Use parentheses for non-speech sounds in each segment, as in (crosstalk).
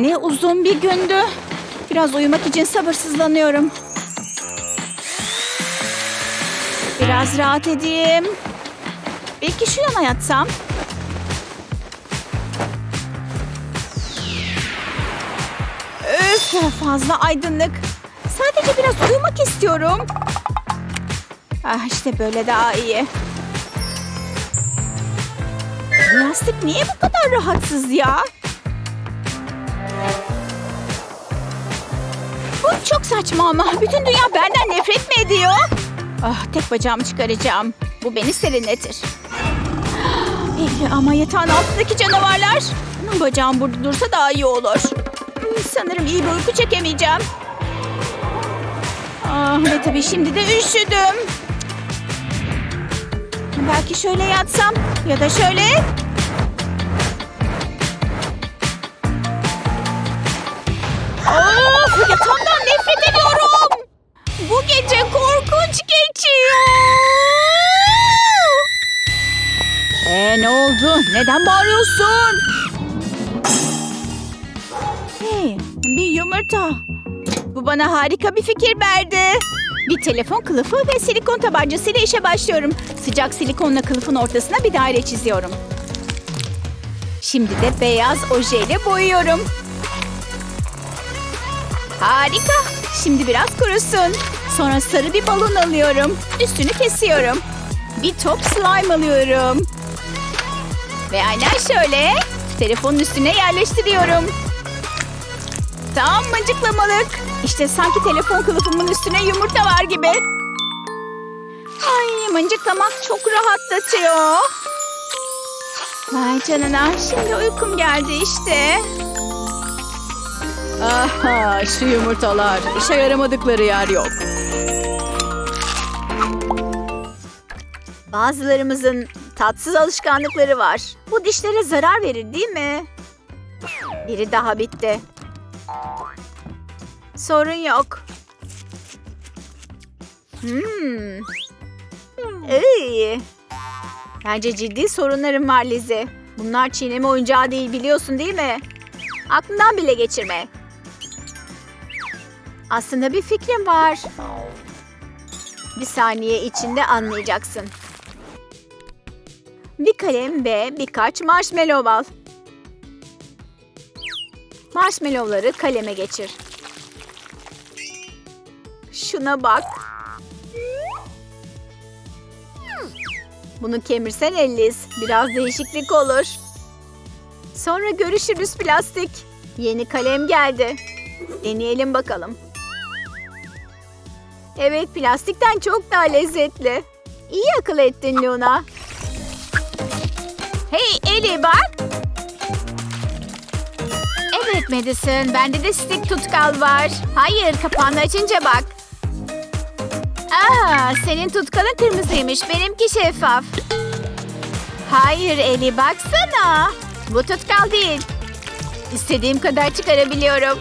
Ne uzun bir gündü. Biraz uyumak için sabırsızlanıyorum. Biraz rahat edeyim. Belki şu yana yatsam. Öf fazla aydınlık. Sadece biraz uyumak istiyorum. Ah işte böyle daha iyi. Bu Yastık niye bu kadar rahatsız ya? Çok saçma ama bütün dünya benden nefret mi ediyor? Ah tek bacağımı çıkaracağım. Bu beni serinletir. Peki ama yatağın altındaki canavarlar? Bacağım burada dursa daha iyi olur. Hmm, Sanırım iyi bir uyku çekemeyeceğim. Ah ve tabii şimdi de üşüdüm. Belki şöyle yatsam ya da şöyle. Neden bağırıyorsun? Hey, bir yumurta. Bu bana harika bir fikir verdi. Bir telefon kılıfı ve silikon tabancasıyla işe başlıyorum. Sıcak silikonla kılıfın ortasına bir daire çiziyorum. Şimdi de beyaz ojeyle boyuyorum. Harika. Şimdi biraz kurusun. Sonra sarı bir balon alıyorum. Üstünü kesiyorum. Bir top slime alıyorum. Ve aynen şöyle. Telefonun üstüne yerleştiriyorum. Tam mıncıklamalık. İşte sanki telefon kılıfımın üstüne yumurta var gibi. Ay mıncıklamak çok rahatlatıyor. Vay canına şimdi uykum geldi işte. Aha şu yumurtalar. İşe yaramadıkları yer yok. Bazılarımızın tatsız alışkanlıkları var. Bu dişlere zarar verir değil mi? Biri daha bitti. Sorun yok. Hmm. Iy. Bence ciddi sorunlarım var Lizzie. Bunlar çiğneme oyuncağı değil biliyorsun değil mi? Aklından bile geçirme. Aslında bir fikrim var. Bir saniye içinde anlayacaksın. Bir kalem ve birkaç marshmallow al. Marshmallowları kaleme geçir. Şuna bak. Bunu kemirsen Ellis. Biraz değişiklik olur. Sonra görüşürüz plastik. Yeni kalem geldi. Deneyelim bakalım. Evet plastikten çok daha lezzetli. İyi akıl ettin Luna. Hey Eli bak. Evet Madison bende de stick tutkal var. Hayır kapağını açınca bak. Aa, senin tutkalın kırmızıymış benimki şeffaf. Hayır Eli baksana. Bu tutkal değil. İstediğim kadar çıkarabiliyorum.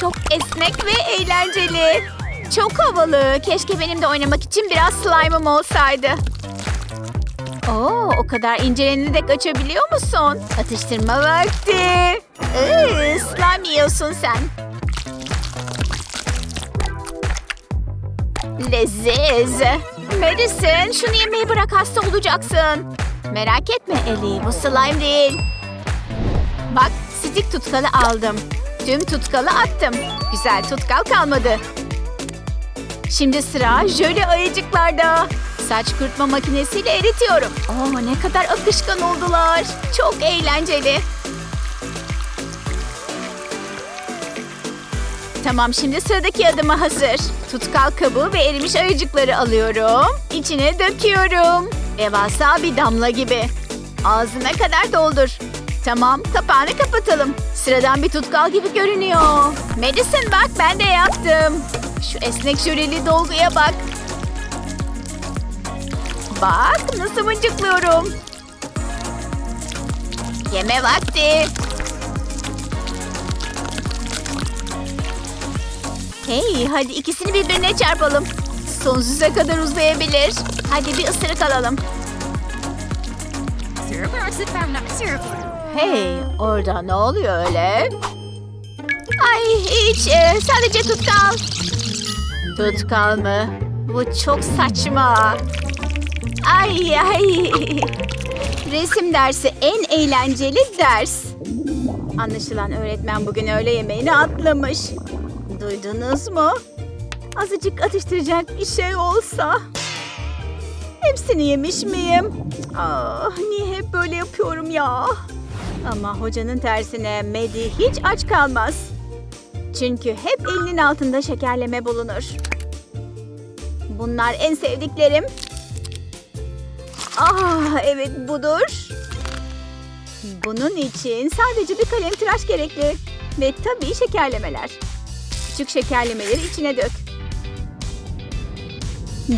Çok esnek ve eğlenceli. Çok havalı. Keşke benim de oynamak için biraz slime'ım olsaydı. Oo, o kadar incelenini de kaçabiliyor musun? Atıştırma vakti. Iı, slime yiyorsun sen. Leziz. Madison şunu yemeyi bırak hasta olacaksın. Merak etme Ellie bu slime değil. Bak stick tutkalı aldım. Tüm tutkalı attım. Güzel tutkal kalmadı. Şimdi sıra jöle ayıcıklarda. Saç kurutma makinesiyle eritiyorum. Oo ne kadar akışkan oldular. Çok eğlenceli. Tamam şimdi sıradaki adıma hazır. Tutkal kabuğu ve erimiş ayıcıkları alıyorum. İçine döküyorum. Devasa bir damla gibi. Ağzına kadar doldur. Tamam kapağını kapatalım. Sıradan bir tutkal gibi görünüyor. Madison bak ben de yaptım. Şu esnek jöleli dolguya bak. Bak nasıl mıncıklıyorum. Yeme vakti. Hey hadi ikisini birbirine çarpalım. Sonsuza kadar uzayabilir. Hadi bir ısırık alalım. Hey, orada ne oluyor öyle? Ay hiç, e, sadece tutkal. Tutkal mı? Bu çok saçma. Ay ay. Resim dersi en eğlenceli ders. Anlaşılan öğretmen bugün öğle yemeğini atlamış. Duydunuz mu? Azıcık atıştıracak bir şey olsa. Hepsini yemiş miyim? Ah, niye hep böyle yapıyorum ya? Ama hocanın tersine Medi hiç aç kalmaz. Çünkü hep elinin altında şekerleme bulunur. Bunlar en sevdiklerim. Ah evet budur. Bunun için sadece bir kalem tıraş gerekli. Ve tabii şekerlemeler. Küçük şekerlemeleri içine dök.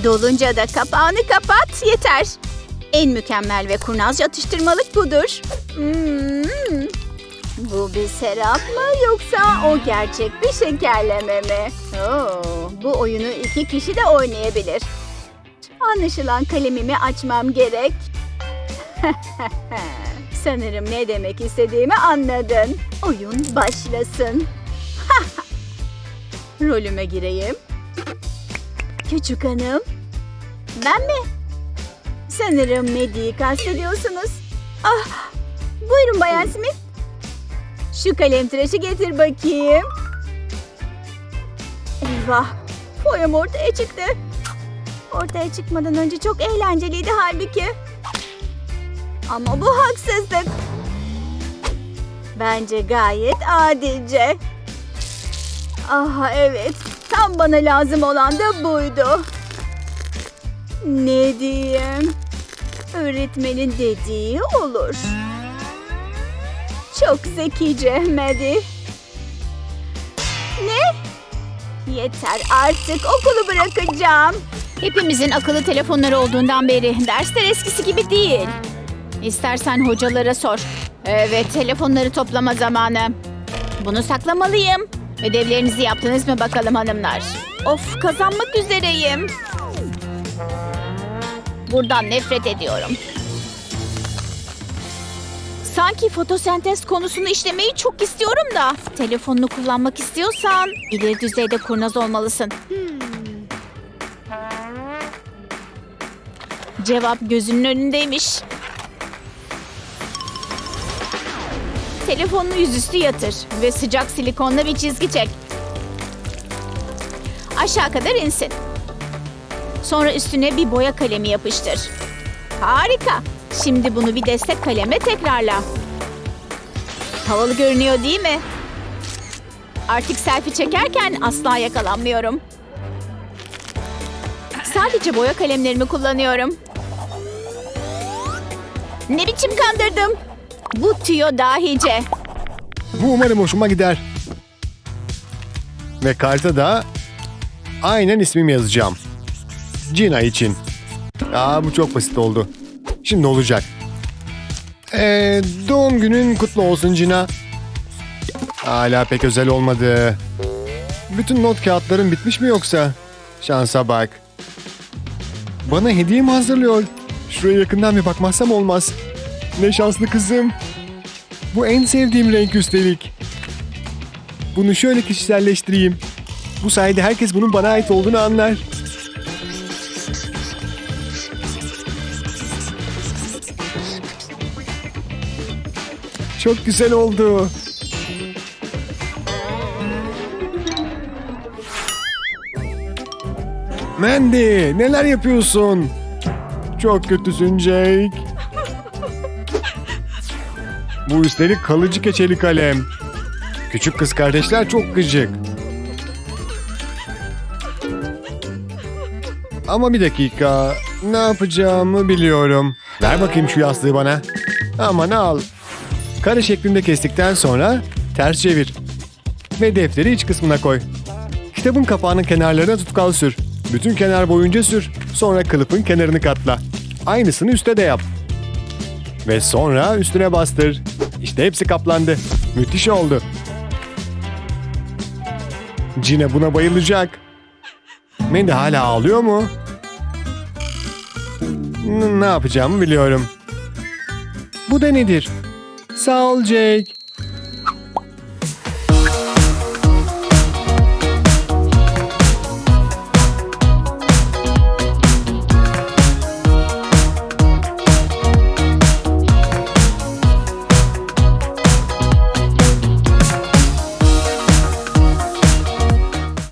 Dolunca da kapağını kapat yeter. En mükemmel ve kurnazca atıştırmalık budur. Hmm. Bu bir serap mı yoksa o gerçek bir şekerleme mi? Oo, bu oyunu iki kişi de oynayabilir. Anlaşılan kalemimi açmam gerek. (laughs) Sanırım ne demek istediğimi anladın. Oyun başlasın. (laughs) Rolüme gireyim. Küçük hanım. Ben mi? Sanırım Medi'yi kastediyorsunuz. Ah, buyurun Bayan Smith. Şu kalem tıraşı getir bakayım. Eyvah, boyam ortaya çıktı. Ortaya çıkmadan önce çok eğlenceliydi halbuki. Ama bu haksızlık. Bence gayet adice. Aha evet, tam bana lazım olan da buydu. Ne diyeyim? Öğretmenin dediği olur. Çok zekice Maddie. Ne? Yeter artık okulu bırakacağım. Hepimizin akıllı telefonları olduğundan beri dersler eskisi gibi değil. İstersen hocalara sor. Evet telefonları toplama zamanı. Bunu saklamalıyım. Ödevlerinizi yaptınız mı bakalım hanımlar? Of kazanmak üzereyim. Buradan nefret ediyorum. Sanki fotosentez konusunu işlemeyi çok istiyorum da. Telefonunu kullanmak istiyorsan ileri düzeyde kurnaz olmalısın. Cevap gözünün önündeymiş. Telefonunu yüzüstü yatır ve sıcak silikonla bir çizgi çek. Aşağı kadar insin. Sonra üstüne bir boya kalemi yapıştır. Harika. Şimdi bunu bir destek kalemle tekrarla. Havalı görünüyor değil mi? Artık selfie çekerken asla yakalanmıyorum. Sadece boya kalemlerimi kullanıyorum. Ne biçim kandırdım? Bu tüyo dahice. Bu umarım hoşuma gider. Ve karta da aynen ismimi yazacağım. Gina için. Aa bu çok basit oldu. Şimdi olacak. Ee, doğum günün kutlu olsun Gina. Hala pek özel olmadı. Bütün not kağıtların bitmiş mi yoksa? Şansa bak. Bana hediye mi hazırlıyor? Şuraya yakından bir bakmazsam olmaz. Ne şanslı kızım. Bu en sevdiğim renk üstelik. Bunu şöyle kişiselleştireyim. Bu sayede herkes bunun bana ait olduğunu anlar. Çok güzel oldu. Mandy, neler yapıyorsun? Çok kötüsün Jake. Bu üstelik kalıcı keçeli kalem. Küçük kız kardeşler çok gıcık. Ama bir dakika. Ne yapacağımı biliyorum. Ver bakayım şu yastığı bana. Aman al. Kare şeklinde kestikten sonra ters çevir. Ve defteri iç kısmına koy. Kitabın kapağının kenarlarına tutkal sür. Bütün kenar boyunca sür. Sonra kılıfın kenarını katla. Aynısını üstte de yap. Ve sonra üstüne bastır. İşte hepsi kaplandı. Müthiş oldu. Cine buna bayılacak. Mandy hala ağlıyor mu? N- ne yapacağımı biliyorum. Bu da nedir? Sağ ol Jake.